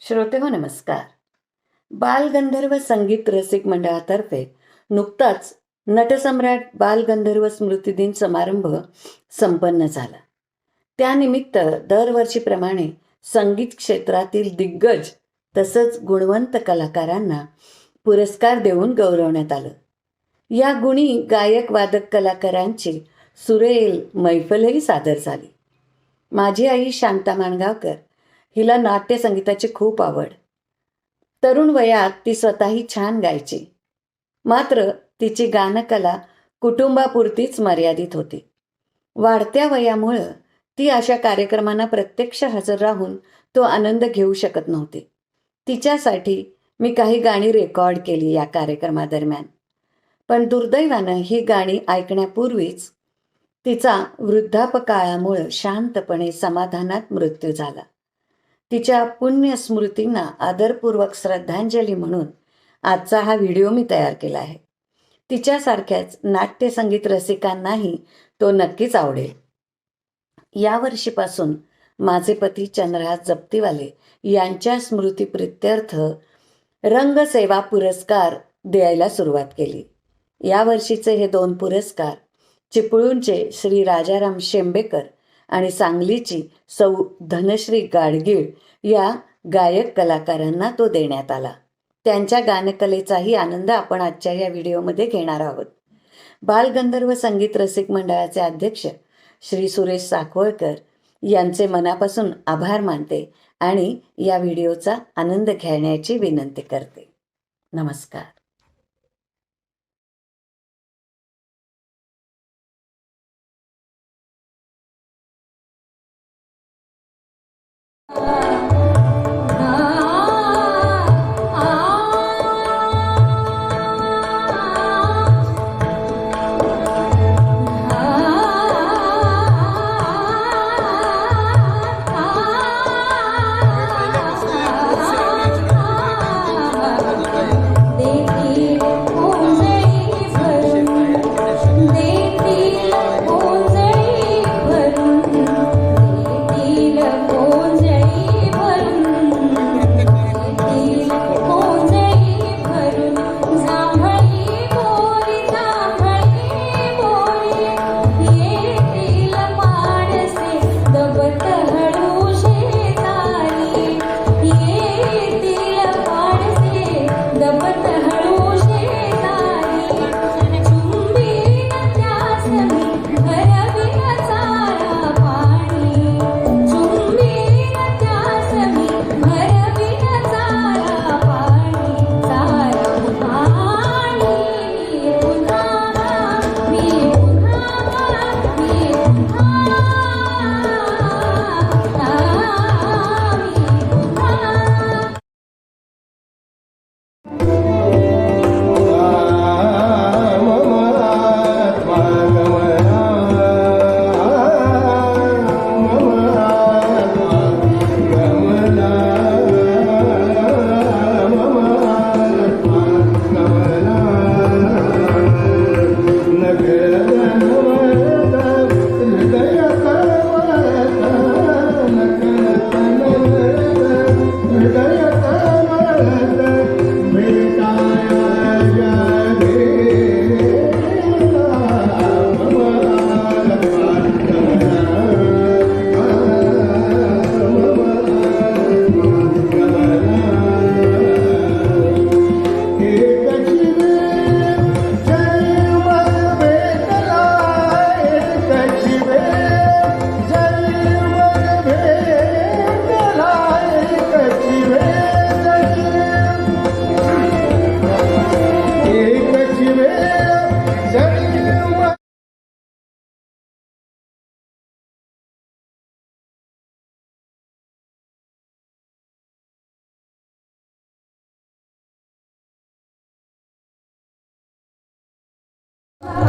श्रोते हो नमस्कार. बालगंधर्व संगीत रसिक मंडळातर्फे नुकताच नटसम्राट बालगंधर्व स्मृतिदिन समारंभ संपन्न झाला. त्यानिमित्त दरवर्षीप्रमाणे संगीत क्षेत्रातील दिग्गज तसंच गुणवंत कलाकारांना पुरस्कार देऊन गौरवण्यात आलं. या गुणी गायक वादक कलाकारांची सुरेल मैफलही सादर झाली. माझी आई शांता माणगावकर हिला नाट्यसंगीताची खूप आवड. तरुण वयात ती स्वतःही छान गायची. मात्र तिची गानकला कुटुंबापुरतीच मर्यादित होती. वाढत्या वयामुळं ती अशा कार्यक्रमांना प्रत्यक्ष हजर राहून तो आनंद घेऊ शकत नव्हती. तिच्यासाठी मी काही गाणी रेकॉर्ड केली या कार्यक्रमादरम्यान. पण दुर्दैवानं ही गाणी ऐकण्यापूर्वीच तिचा वृद्धापकाळामुळं शांतपणे समाधानात मृत्यू झाला. तिच्या पुण्य स्मृतींना आदरपूर्वक श्रद्धांजली म्हणून आजचा हा व्हिडिओ मी तयार केला आहे. तिच्यासारख्याच नाट्यसंगीत रसिकांनाही तो नक्कीच आवडेल. या वर्षीपासून माझे पती चंद्रहास जप्तीवाले यांच्या स्मृतीप्रित्यर्थ रंगसेवा पुरस्कार द्यायला सुरुवात केली. या वर्षीचे हे दोन पुरस्कार चिपळूणचे श्री राजाराम शेंबेकर आणि सांगलीची सौ धनश्री गाडगीळ या गायक कलाकारांना तो देण्यात आला. त्यांच्या गानकलेचाही आनंद आपण आजच्या या व्हिडिओमध्ये घेणार आहोत. बालगंधर्व संगीत रसिक मंडळाचे अध्यक्ष श्री सुरेश साखवळकर यांचे मनापासून आभार मानते आणि या व्हिडिओचा आनंद घेण्याची विनंती करते. नमस्कार.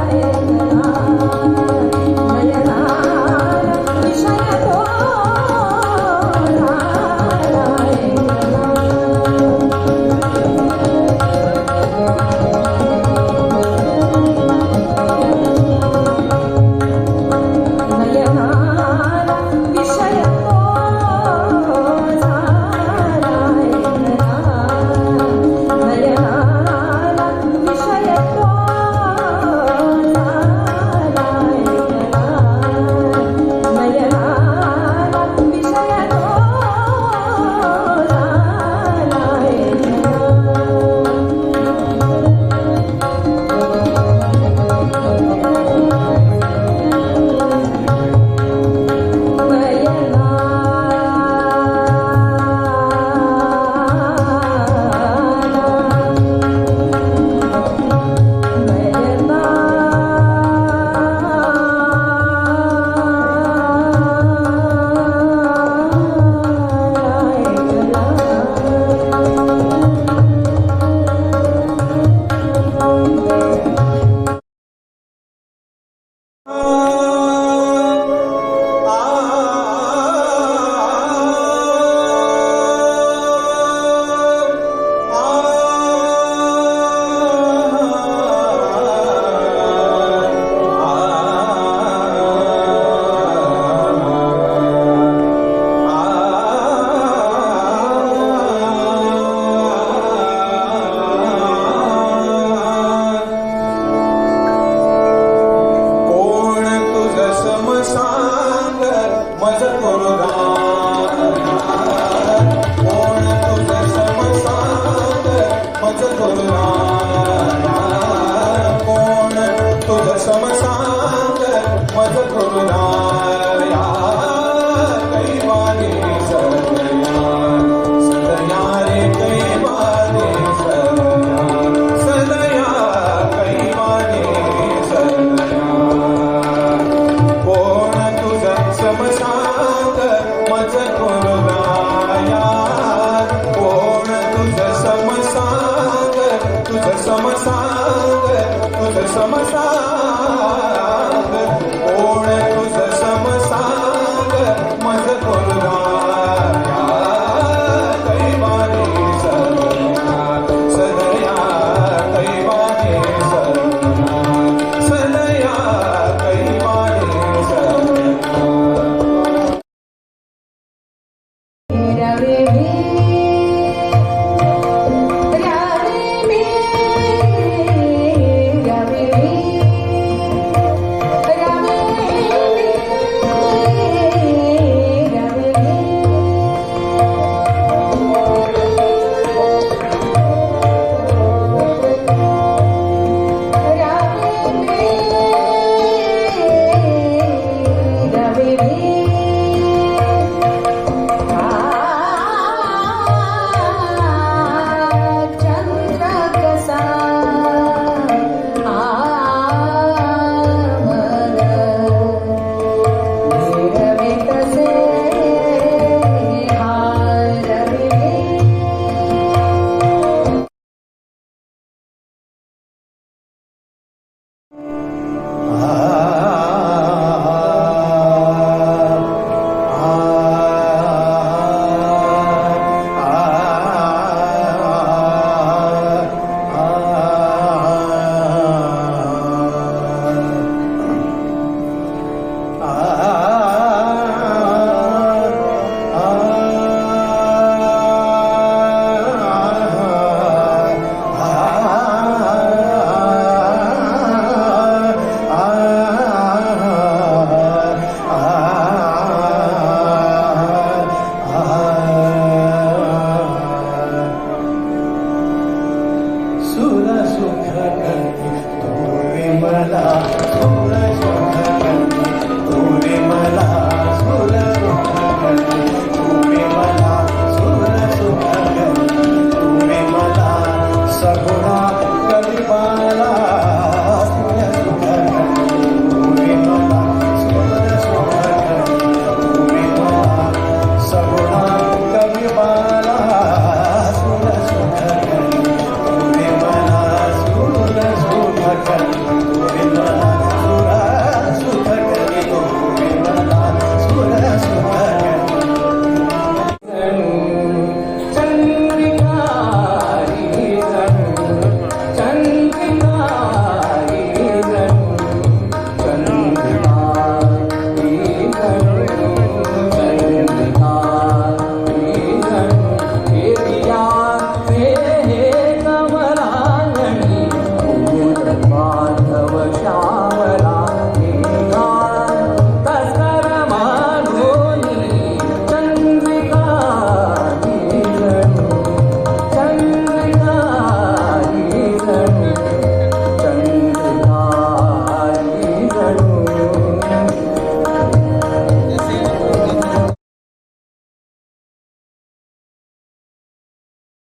Aleluia. ಸಮಸಾ